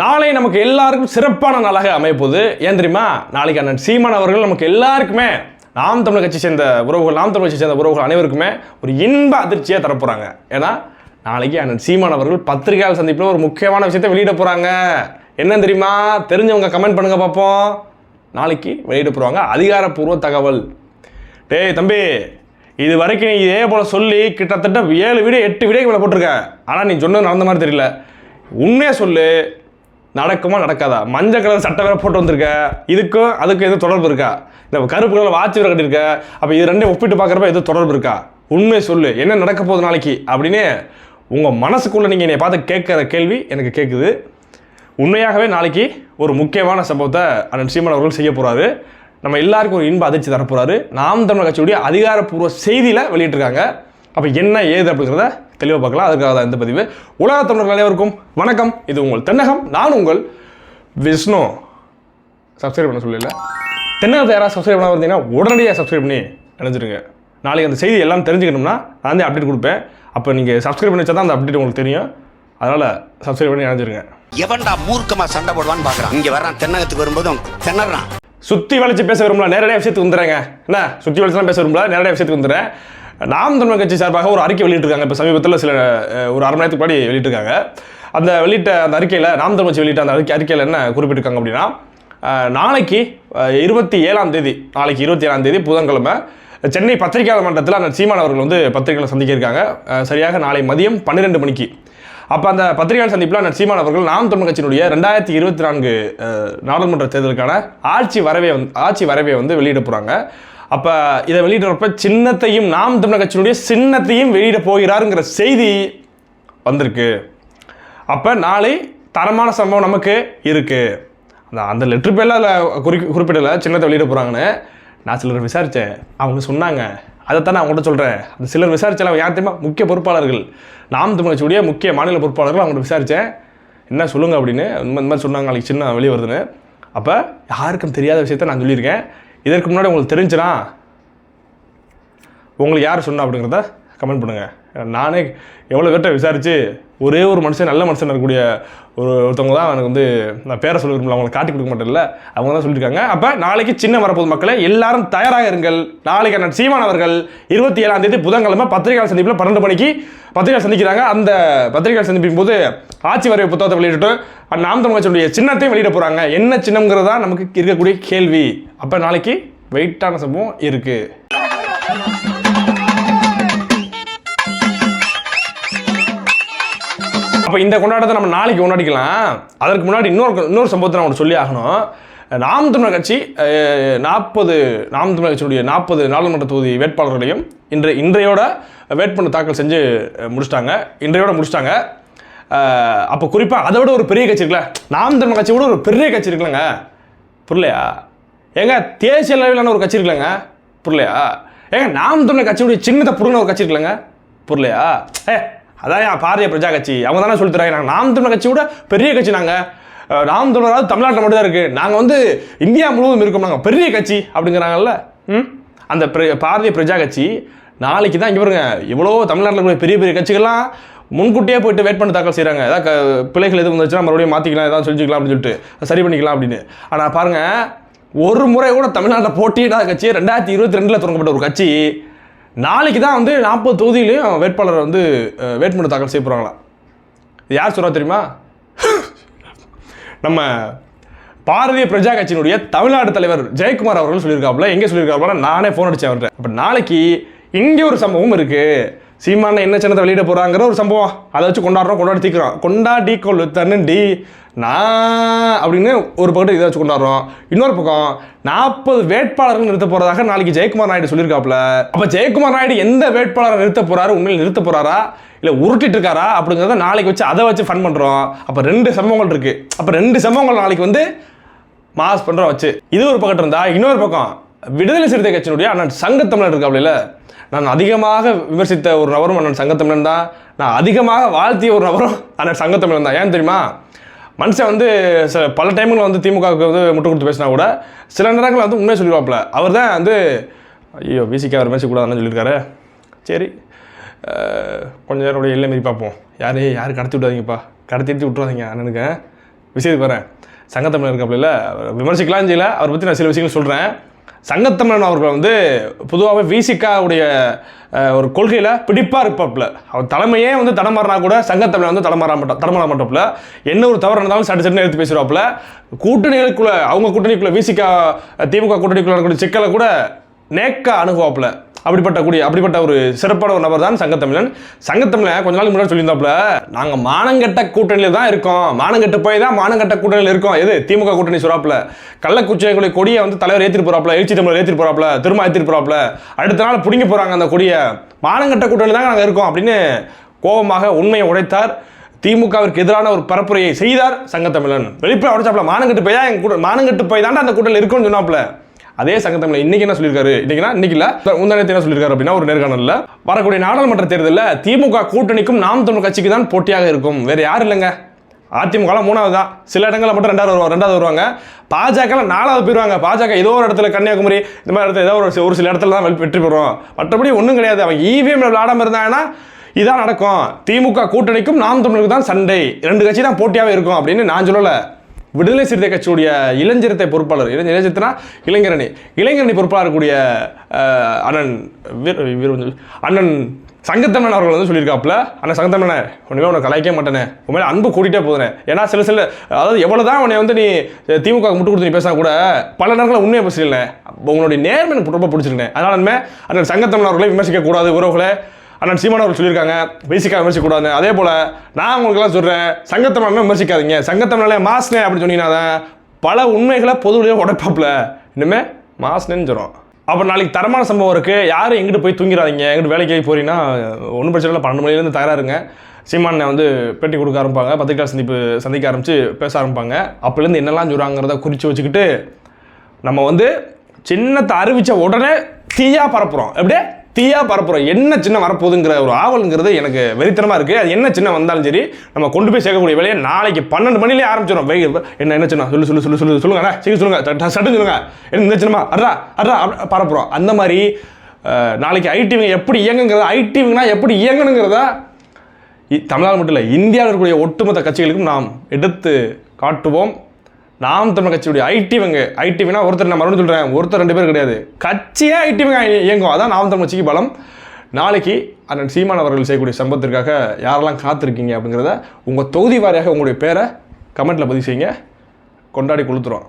நாளை நமக்கு எல்லாருக்கும் சிறப்பான நாளாக அமையப்போகுது. ஏன் தெரியுமா? நாளைக்கு அண்ணன் சீமான் அவர்கள் நமக்கு எல்லாருக்குமே நாம் தமிழ் கட்சி சேர்ந்த உறவுகள் நாம் தமிழ் கட்சி சேர்ந்த உறவுகள் அனைவருக்குமே ஒரு இன்ப அதிர்ச்சியாக தரப்போகிறாங்க ஏன்னா நாளைக்கு அண்ணன் சீமான் அவர்கள் பத்திரிகையாளர் சந்திப்பில் ஒரு முக்கியமான விஷயத்தை வெளியிட போகிறாங்க என்ன தெரியுமா? தெரிஞ்சவங்க கமெண்ட் பண்ணுங்க பார்ப்போம். நாளைக்கு வெளியிட போகிறாங்க அதிகாரப்பூர்வ தகவல். டேய் தம்பி இது வரைக்கும் நீ இதே போல் சொல்லி கிட்டத்தட்ட ஏழு வீடியோ எட்டு வீடே மேலே போட்டிருக்க. ஆனால் நீ சொன்னது நடந்த மாதிரி தெரியல. உண்மையாக சொல்லு. நடக்குமா நடக்காதா? மஞ்சள் கலர் சட்டை வேற போட்டு வந்திருக்க. இதுக்கும் அதுக்கும் எதுவும் தொடர்பு இருக்கா? இந்த கருப்பு கலர் வாட்ச் வேற கட்டியிருக்க. அப்போ இது ரெண்டையும் ஒப்பிட்டு பார்க்குறப்ப எதுவும் தொடர்பு இருக்கா? உண்மை சொல்லு. என்ன நடக்க போகுது நாளைக்கு? அப்படின்னு உங்கள் மனசுக்குள்ளே நீங்கள் என்னை பார்த்து கேட்குற கேள்வி எனக்கு கேட்குது உண்மையாகவே நாளைக்கு ஒரு முக்கியமான சம்பவத்தை அண்ணன் சீமன் அவர்கள் செய்ய போகிறாரு நம்ம எல்லாருக்கும் ஒரு இன்ப அதிர்ச்சி தரப்போகிறாரு நாம் தமிழர் கட்சியுடைய அதிகாரப்பூர்வ செய்தியில் வெளியிட்டிருக்காங்க. அப்போ என்ன ஏது அப்படிங்கிறத தெளிவாக பார்க்கலாம். அதுக்காக தான் இந்த பதிவு. உலக தமிழர்கள் அனைவருக்கும் வணக்கம். இது உங்கள் தென்னகம். நான் உங்கள் விஷ்ணு. சப்ஸ்கிரைப் பண்ண சொல்லல. தென்னகத்தை யாராவது சப்ஸ்கிரைப் பண்ண வந்தீங்கன்னா உடனடியாக சப்ஸ்கிரைப் பண்ணி நினைச்சிருங்க. நாளைக்கு அந்த செய்தி எல்லாம் தெரிஞ்சுக்கணும்னா நான் தான் அப்டேட் கொடுப்பேன். அப்போ நீங்கள் சப்ஸ்கிரைப் பண்ணி வச்சா தான் அந்த அப்டேட் உங்களுக்கு தெரியும். அதனால் சப்ஸ்கிரைப் பண்ணி நினைச்சிருங்க. எவன்டா மூர்க்கமா சண்டை போடுவான்னு பாக்குறான். இங்க வர்றான் தென்னகத்துக்கு வரும்போதும் திணறான். சுற்றி வளைச்சு பேச விரும்பல நேரடியாக விஷயத்துக்கு வந்துடுறேங்க. என்ன? சுற்றி வளைச்சுலாம் பேச விரும்பல நேரடியாக விஷயத்துக்கு வந்துடுறேன். நாம் தமிழ் கட்சி சார்பாக ஒரு அறிக்கை வெளியிட்டிருக்காங்க. இப்போ சமீபத்தில் சில ஒரு அரை மணி நேரத்துக்கு முன்னாடி வெளியிட்டிருக்காங்க. அந்த வெளியிட்ட அந்த அறிக்கையில் நாம் தமிழ் கட்சி வெளியிட்ட அந்த அறிக்கை அறிக்கையில் என்ன குறிப்பிட்டிருக்காங்க அப்படின்னா நாளைக்கு இருபத்தி ஏழாம் தேதி நாளைக்கு இருபத்தி ஏழாம் தேதி புதன்கிழமை சென்னை பத்திரிகையாளர் மன்றத்தில் அந்த சீமான் அவர்கள் வந்து பத்திரிகைகளை சந்திக்க இருக்காங்க. சரியாக நாளை மதியம் பன்னிரெண்டு மணிக்கு. அப்போ அந்த பத்திரிகையாளர் சந்திப்பில் அண்ணன் சீமான் அவர்கள் நாம் தமிழ் கட்சியினுடைய ரெண்டாயிரத்தி இருபத்தி நான்கு நாடாளுமன்ற தேர்தலுக்கான ஆட்சி வரவே வந்து ஆட்சி வரவே வந்து வெளியிட போகிறாங்க அப்போ இதை வெளியிடுறப்ப சின்னத்தையும் நாம் தமிழ் கட்சியினுடைய சின்னத்தையும் வெளியிட போகிறாருங்கிற செய்தி வந்திருக்கு. அப்போ நாளை தரமான சம்பவம் நமக்கு இருக்குது அந்த அந்த லெட்ரு பேரில் அதில் குறி குறிப்பிடலை சின்னத்தை வெளியிட போகிறாங்கன்னு நான் சிலர் விசாரித்தேன் அவங்க சொன்னாங்க. அதைத்தான் நான் அவங்கள்ட்ட சொல்கிறேன் அந்த சிலர் விசாரிச்சாலும் யார் தெரியுமா? முக்கிய பொறுப்பாளர்கள். நாம் தமிழச்சியுடைய முக்கிய மாநில பொறுப்பாளர்கள் அவங்கள்ட்ட விசாரித்தேன் என்ன சொல்லுங்கள் அப்படின்னு. இந்த மாதிரி- இந்த மாதிரி சொன்னாங்க. நாளைக்கு சின்ன வெளியே வருதுன்னு. அப்போ யாருக்கும் தெரியாத விஷயத்த நான் சொல்லியிருக்கேன். இதற்கு முன்னாடி உங்களுக்கு தெரிஞ்சுனா உங்களுக்கு யார் சொன்னா அப்படிங்கிறத கமெண்ட் பண்ணுங்கள் நானே எவ்வளோ பேர்கிட்ட விசாரித்து ஒரே ஒரு மனுஷன் நல்ல மனுஷன் இருக்கக்கூடிய ஒரு ஒருத்தவங்க தான் எனக்கு வந்து நான் பேரை சொல்ல விரும்பல. அவங்களை காட்டி கொடுக்க மாட்டேன்ல. அவங்க தான் சொல்லியிருக்காங்க. அப்போ நாளைக்கு சின்ன வரப்போது மக்களை எல்லாரும் தயாராக இருங்கள். நாளைக்கு அண்ணன் சீமான் அவர்கள் இருபத்தி ஏழாம் தேதி புதன்கிழமை பத்திரிகையாளர் சந்திப்பில் பன்னெண்டு மணிக்கு பத்திரிகையாளர் சந்திக்கிறாங்க. அந்த பத்திரிகையாளர் சந்திப்பின் போது ஆட்சி வரைவு புத்தகத்தை வெளியிட்டு அண்ட் நாம் தமிழ்ச்சியுடைய சின்னத்தையும் வெளியிட போகிறாங்க என்ன சின்னங்கிறது தான் நமக்கு இருக்கக்கூடிய கேள்வி. அப்போ நாளைக்கு வெயிட்டான சம்பவம் இருக்குது அப்போ இந்த கொண்டாட்டத்தை நம்ம நாளைக்கு கொண்டாடிக்கலாம். அதற்கு முன்னாடி இன்னொரு இன்னொரு சம்பவத்தை நான் சொல்லி ஆகணும். நாம் தமிழர் கட்சி நாற்பது நாம் தமிழர் கட்சியுடைய நாற்பது நாடாளுமன்ற தொகுதி வேட்பாளர்களையும் இன்று இன்றையோட வேட்புமனு தாக்கல் செஞ்சு முடிச்சிட்டாங்க. இன்றையோட முடிச்சிட்டாங்க. அப்போ குறிப்பாக அதை விட ஒரு பெரிய கட்சி இருக்குல்ல? நாம் தமிழர் கட்சி விட ஒரு பெரிய கட்சி இருக்குல்லங்க. புரியலையா? ஏங்க தேசிய அளவிலான ஒரு கட்சி இருக்குல்லங்க. புரியலையா? ஏங்க நாம் தமிழர் கட்சியுடைய சின்னத்தை புடுங்கின ஒரு கட்சி இருக்குல்லங்க. புரியலையா? ஏ அதான் என் பாரதிய பிரஜா கட்சி. அவங்க தானே சொல்லி தராங்க. நாங்கள் நாம் தமிழர் கட்சி விட பெரிய கட்சி நாங்கள் நாம் தமிழராவது தமிழ்நாட்டில் மட்டும்தான் இருக்குது நாங்கள் வந்து இந்தியா முழுவதும் இருக்கோம். நாங்கள் பெரிய கட்சி அப்படிங்கிறாங்கல்ல. ம்? அந்த பிர- பாரதிய பிரஜா கட்சி நாளைக்கு தான் இங்கே பாருங்க. இவ்வளோ தமிழ்நாட்டில் இருக்கிற பெரிய பெரிய கட்சிகள்லாம் முன்கூட்டியே போயிட்டு வேட்பு தாக்கல் செய்கிறாங்க ஏதாவது க- பிள்ளைகள் எதுவும் வந்துச்சுன்னா மறுபடியும் மாற்றிக்கலாம் ஏதாவது செஞ்சுக்கலாம் அப்படின்னு சொல்லிட்டு. சரி பண்ணிக்கலாம் அப்படின்னு. ஆனால் பாருங்கள் ஒரு முறை கூட தமிழ்நாட்டில் போட்டியிடாத கட்சி ரெண்டாயிரத்தி இருபத்தி ரெண்டில் தொடங்கப்பட்ட ஒரு கட்சி. நாளைக்கு தான் வந்து நாற்பது தொகுதியிலையும் வேட்பாளர் வந்து வேட்புமனு தாக்கல் செய்ய போகிறாங்களாம் இது யார் சொல்கிறா தெரியுமா? நம்ம பாரதிய பிரஜா கட்சியினுடைய தமிழ்நாடு தலைவர் ஜெயக்குமார் அவர்கள் சொல்லியிருக்காப்புல. எங்கே சொல்லியிருக்காப்புல நானே ஃபோன் அடித்தேன் அவர்கிட்ட. அப்போ நாளைக்கு இங்கே ஒரு சம்பவம் இருக்குது சீமான என்ன சின்னத்தை வெளியிட போகிறாங்கிற ஒரு சம்பவம். அதை வச்சு கொண்டாடுறோம் கொண்டாடி தீக்கிறோம். கொண்டாடி தன்னு டி நான் அப்படின்னு ஒரு பக்கத்தில் இதை வச்சு கொண்டாடுறோம். இன்னொரு பக்கம் நாற்பது வேட்பாளர்கள் நிறுத்த போகிறதாக நாளைக்கு ஜெயக்குமார் நாயுடு சொல்லியிருக்காப்புல. அப்போ ஜெயக்குமார் நாயுடு எந்த வேட்பாளரை நிறுத்த போகிறாரு உண்மையில் நிறுத்த போகிறாரா இல்லை உருட்டிட்டு இருக்காரா? அப்படிங்கிறத நாளைக்கு வச்சு அதை வச்சு ஃபன் பண்ணுறோம் அப்போ ரெண்டு சம்பவங்கள் இருக்குது அப்போ ரெண்டு சம்பவங்கள் நாளைக்கு வந்து மாஸ் பண்ணுறோம் வச்சு. இது ஒரு பக்கம் இருந்தால் இன்னொரு பக்கம் விடுதலை சிறுத்தை கட்சியினுடைய அண்ணன் சங்கத்தமிழன் இருக்காப்ல நான் அதிகமாக விமர்சித்த ஒரு நபரும் அண்ணன் சங்கத்தமிழன் தான். நான் அதிகமாக வாழ்த்திய ஒரு நபரும் அண்ணன் சங்கத்தமிழன் தான். ஏன் தெரியுமா? மனுஷன் வந்து சில பல டைம்களில் வந்து திமுகவுக்கு வந்து முட்டு கொடுத்து பேசினா கூட சில நேரங்களில் வந்து உண்மையை சொல்லிடுவாப்புல அவர் தான் வந்து ஐயோ பிசிக்கு அவர் பேசக்கூடாதுன்னு சொல்லியிருக்காரு. சரி கொஞ்சம் கொஞ்ச நேரம் எல்லை மாரி பார்ப்போம். யார் யார் கடத்தி விடாதீங்கப்பா. கடத்திட்டு விட்றாதீங்க அண்ணனுக்கு. விஷயத்துக்கு வரேன். சங்கத்தமிழர் இருக்காப்புல விமர்சிக்கலாம் செய்யல. அவரை பற்றி நான் சில விஷயங்கள் சொல்கிறேன் சங்கத்தமிழன் அவர்கள் வந்து பொதுவாகவே விசிகாவுடைய ஒரு கொள்கையில் பிடிப்பாக இருப்பாப்புல. அவர் தலைமையே வந்து தடமாறினா கூட சங்கத்தமிழன் வந்து தடமாற மாட்டோம் தடமாற மாட்டோப்புல. என்ன ஒரு தவறு இருந்தாலும் சட்டு சட்டுன்னு எடுத்து பேசுவாப்புல கூட்டணிகளுக்குள்ளே அவங்க கூட்டணிக்குள்ளே விசிகா திமுக கூட்டணிக்குள்ளே இருக்கக்கூடிய சிக்கலை கூட நேக்கா அணுகுவாப்பில். அப்படிப்பட்ட கூடிய அப்படிப்பட்ட ஒரு சிறப்பான ஒரு நபர் தான் சங்கத்தமிழன். சங்கத்தமிழன் கொஞ்ச நாளுக்கு முன்னாடி சொல்லியிருந்தாப்புல நாங்கள் மானங்கெட்ட கூட்டணியில் தான் இருக்கோம். மானங்கட்ட போய் தான் மானங்கட்ட கூட்டணியில் இருக்கோம். எது? திமுக கூட்டணி சொல்றாப்புல. கள்ளக்குச்சியங்களுடைய கொடியை வந்து தலைவர் ஏற்றிட்டு போறாப்புல எழுச்சி தமிழர் ஏற்றிட்டு போறாப்புல திரும்ப ஏற்றிட்டு போறாப்புல. அடுத்த நாள் பிடிங்கி போகிறாங்க அந்த கொடியை. மானங்கட்ட கூட்டணியில் தான் நாங்கள் இருக்கோம் அப்படின்னு கோபமாக உண்மையை உடைத்தார். திமுகவிற்கு எதிரான ஒரு பரப்புரையை செய்தார் சங்கத்தமிழன். வெளிப்பட உடைச்சாப்புல மானங்கட்டு போய் தான் எங்க கூட மானங்கட்டு போய் தான் அந்த கூட்டணியில் இருக்கும்னு சொன்னாப்புல. அதே சங்கத்தமிழ் இன்னைக்கு என்ன சொல்லியிருக்காரு? இன்னைக்குன்னா இன்னைக்கு இல்ல. முந்தானத்தை என்ன சொல்லியிருக்காரு அப்படின்னா ஒரு நேர்காணல்ல வரக்கூடிய நாடாளுமன்ற தேர்தலில் திமுக கூட்டணிக்கும் நாம் தமிழ் கட்சிக்கு தான் போட்டியாக இருக்கும். வேற யாரும் இல்லைங்க? அதிமுக மூணாவது தான் சில இடங்களில் மட்டும் ரெண்டாவது வருவாங்க ரெண்டாவது வருவாங்க. பாஜக நாலாவது போயிருவாங்க. பாஜக ஏதோ ஒரு இடத்துல கன்னியாகுமரி இந்த மாதிரி இடத்துல ஏதோ ஒரு ஒரு சில இடத்துல தான் வெற்றி பெறுவோம் மற்றபடி ஒன்றும் கிடையாது. அவன் இவிஎம் விளையாடாம இருந்தாங்கன்னா இதான் நடக்கும். திமுக கூட்டணிக்கும் நாம் தமிழுக்கு தான் சண்டை. ரெண்டு கட்சி தான் போட்டியாகவே இருக்கும் அப்படின்னு நான் சொல்லலை. விடுதலை சிறுத்தை கட்சியுடைய இளஞ்சிறுத்தை பொறுப்பாளர் இளஞ்ச இளைஞர்னா இளைஞரணி. இளைஞரணி பொறுப்பாளர் இருக்கக்கூடிய அண்ணன் வீர அண்ணன் சங்கத்தமிழன் அவர்கள் வந்து சொல்லியிருக்காப்புல அண்ணன் சங்கத்தமிழனே உன்னைமே உன்னை கலாய்க்க மாட்டேனே. உன் மேலே அன்பு கூட்டிகிட்டே போதுனே ஏன்னா சில சில அதாவது எவ்வளோ தான் உன்னை வந்து நீ திமுக முட்டு கொடுத்து நீ பேசினா கூட பல நேரங்களில் உண்மையை பேசல உங்களுடைய நேர்மை எனக்கு ரொம்ப பிடிச்சிருக்கேன். அதனால இனிமே அண்ணன் சங்கத்தமிழன் அவர்களை விமர்சிக்கக்கூடாது உறவுகளை அண்ணன் சீமான் அவர்கள் சொல்லியிருக்காங்க பேசிக்காக விமர்சிக்கூடாது அதே போல் நான் உங்களுக்கெல்லாம் சொல்கிறேன் சங்கத்தமிழனை விமர்சிக்காதீங்க. சங்கத்தமிழே மாஸ்னே அப்படின்னு சொன்னீங்கன்னா பல உண்மைகளை பொதுவிலேயே உடைப்பாப்பில். இன்னுமே மாஸ்னேன்னு சொல்கிறோம் அப்போ நாளைக்கு தரமான சம்பவம் இருக்குது யாரும் எங்கிட்டு போய் தூங்கிடாதீங்க. எங்கிட்டு வேலைக்கு போய் போறீங்கன்னா ஒன்றும் பிரச்சனை இல்லை. பன்னெண்டு மணிலேருந்து தயாராருங்க சீமானை வந்து பேட்டி கொடுக்க ஆரம்பிப்பாங்க. பத்திரிகை சந்திப்பு சந்திக்க ஆரம்பித்து பேச ஆரம்பிப்பாங்க. அப்போலேருந்து என்னெல்லாம் சொல்கிறாங்கிறத குறித்து வச்சுக்கிட்டு நம்ம வந்து சின்னத்தை அறிவித்த உடனே தீயாக பரப்புகிறோம் எப்படியே தீயா பரப்புறோம் என்ன சின்ன வரப்போகுதுங்கிற ஒரு ஆவலுங்கிறது எனக்கு வெறித்தனமாக இருக்குது அது என்ன சின்ன வந்தாலும் சரி நம்ம கொண்டு போய் சேர்க்கக்கூடிய வேலையை நாளைக்கு பன்னெண்டு மணிலேயே ஆரம்பிச்சிடும் வெயில் என்ன என்ன சின்ன சொல்லு சொல்லு சொல்லு சொல்லு சொல்லுங்க சீக்கிரம் சொல்லுங்க சட்டு- சொல்லுங்க. என்ன சின்னமா? அட்ரா அட்ரா பரப்புகிறோம் பரப்புறோம். அந்த மாதிரி நாளைக்கு ஐடிவிங்க எப்படி இயங்குங்கிறத ஐடிவிங்கன்னா எப்படி இயங்கணுங்கிறத இ- தமிழ்நாடு மட்டும் இல்லை இந்தியாவில் இருக்கக்கூடிய ஒட்டுமொத்த கட்சிகளுக்கும் நாம் எடுத்து காட்டுவோம். நாம் தமிழ் கட்சியுடைய ஐடிவங்க ஐடிவினா ஒருத்தர் நான் மறுபடியும் சொல்கிறேன் ஒருத்தர் ரெண்டு பேர் கிடையாது. கட்சியே ஐடிவங்க இயங்கும். அதான் நாம் தமிழ் கட்சிக்கு பலம். நாளைக்கு அண்ணன் சீமான் அவர்கள் செய்யக்கூடிய சம்பவத்திற்காக யாரெல்லாம் காத்திருக்கீங்க அப்படிங்கிறத உங்கள் தொகுதி வாரியாக உங்களுடைய பேரை கமெண்ட்டில் பதிவு செய்யுங்க. கொண்டாடி கொளுத்துறோம்.